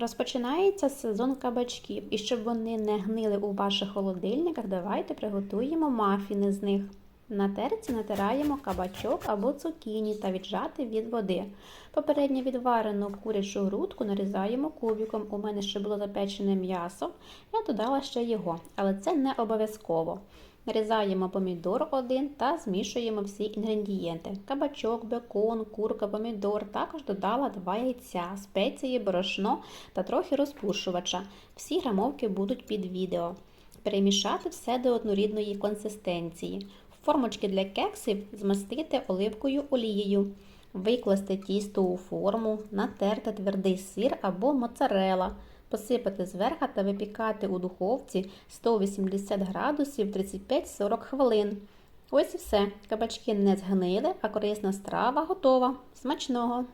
Розпочинається сезон кабачків, і щоб вони не гнили у ваших холодильниках, давайте приготуємо мафіни з них. На терці натираємо кабачок або цукіні та віджати від води. Попередньо відварену курячу грудку нарізаємо кубиком. У мене ще було запечене м'ясо. Я додала ще його, але це не обов'язково. Нарізаємо помідор один та змішуємо всі інгредієнти: кабачок, бекон, курка, помідор. Також додала 2 яйця, спеції, борошно та трохи розпушувача. Всі грамовки будуть під відео. Перемішати все до однорідної консистенції. Формочки для кексів змастити оливкою олією. Викласти тісто у форму, натерти твердий сир або моцарела, посипати зверху та випікати у духовці 180 градусів 35-40 хвилин. Ось і все. Кабачки не згнили, а корисна страва готова. Смачного!